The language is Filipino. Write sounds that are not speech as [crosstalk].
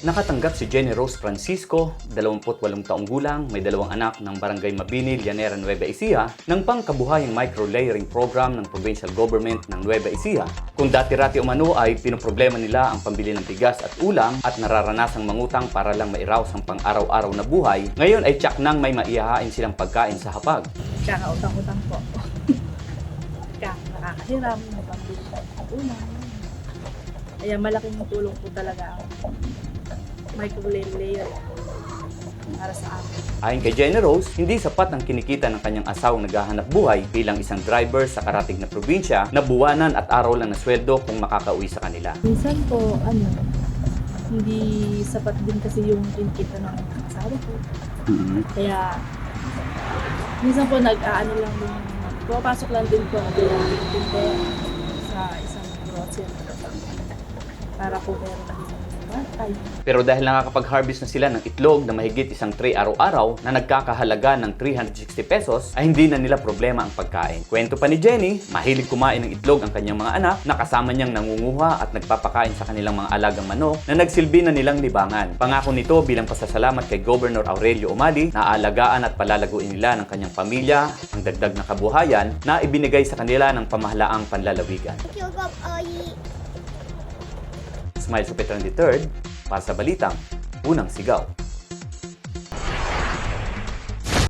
Nakatanggap si Jenny Rose Francisco, 28 taong gulang, may dalawang anak ng Barangay Mabini, Llanera, Nueva Ecija, ng pangkabuhayang micro-layering program ng provincial government ng Nueva Ecija. Kung dati-rati umano ay pinoproblema nila ang pambili ng bigas at ulam at nararanasang mangutang para lang mairaos ang pang-araw-araw na buhay, ngayon ay tsak nang may maihahain silang pagkain sa hapag. Kakautang-utang po. [laughs] Nakakahiram, napambili ng ulam. Kaya malaking tulong po talaga ang micro-layer para sa amin. Ayon kay Jenny Rose, hindi sapat ang kinikita ng kanyang asawang naghahanap buhay bilang isang driver sa karatig na probinsya na buwanan at araw lang na sweldo kung makakauwi sa kanila. Minsan po, ano, hindi sapat din kasi yung kinikita ng asawa ko. Kaya, minsan po nag-aano lang din, pumapasok lang din po ako yung tindera sa isang grocery. Para po meron din. Pero dahil nakakapag-harvest na sila ng itlog na mahigit isang tray araw-araw na nagkakahalaga ng 360 pesos, ay hindi na nila problema ang pagkain. Kwento pa ni Jenny, mahilig kumain ng itlog ang kanyang mga anak na kasama niyang nangunguha at nagpapakain sa kanilang mga alagang manok na nagsilbi na nilang libangan. Pangako nito bilang pasasalamat kay Governor Aurelio Umali na aalagaan at palalaguin nila ng kanyang pamilya ang dagdag na kabuhayan na ibinigay sa kanila ng pamahalaang panlalawigan. Kiyogap ay Smile sa Petron III para sa Balitang Unang Sigaw.